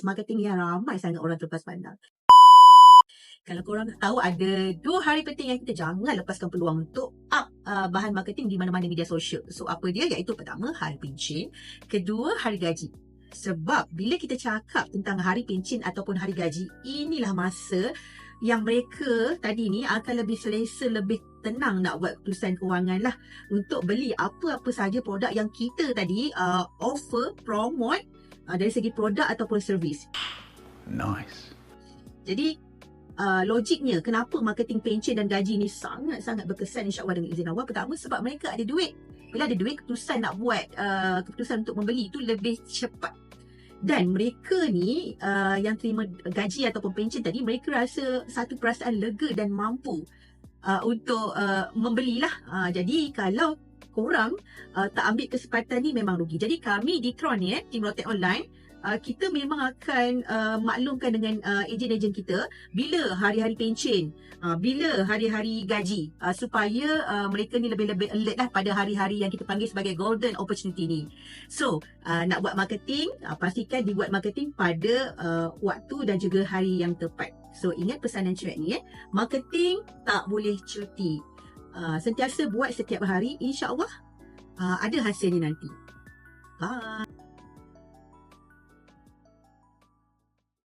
marketing yang ramai sangat orang terlepas pandang. Kalau korang tahu ada dua hari penting yang kita jangan lepaskan peluang untuk up uh, bahan marketing di mana-mana media sosial. So apa dia? Iaitu pertama hari pencen, kedua hari gaji. Sebab bila kita cakap tentang hari pencen ataupun hari gaji, inilah masa yang mereka tadi ni akan lebih selesa, lebih tenang nak buat keputusan kewangan lah untuk beli apa-apa saja produk yang kita tadi uh, offer, promote uh, dari segi produk ataupun servis. Nice. Jadi uh, logiknya kenapa marketing pencen dan gaji ni sangat-sangat berkesan insyaAllah dengan izin Allah. Pertama sebab mereka ada duit. Bila ada duit, keputusan nak buat uh, keputusan untuk membeli itu lebih cepat. Dan mereka ni uh, yang terima gaji ataupun pencen tadi, mereka rasa satu perasaan lega dan mampu uh, untuk uh, membelilah. Uh, jadi kalau korang uh, tak ambil kesempatan ni memang rugi. Jadi kami di Tron ni eh, Team Rotek Online, uh, kita memang akan uh, maklumkan dengan uh, ejen-ejen kita bila hari-hari pencen, uh, bila hari-hari gaji uh, supaya uh, mereka ni lebih-lebih alert lah pada hari-hari yang kita panggil sebagai golden opportunity ni. So, uh, nak buat marketing, uh, pastikan dibuat marketing pada uh, waktu dan juga hari yang tepat. So, ingat pesanan cuek ni eh, marketing tak boleh cuti. Uh, sentiasa buat setiap hari, insya-Allah uh, ada hasilnya nanti. Bye.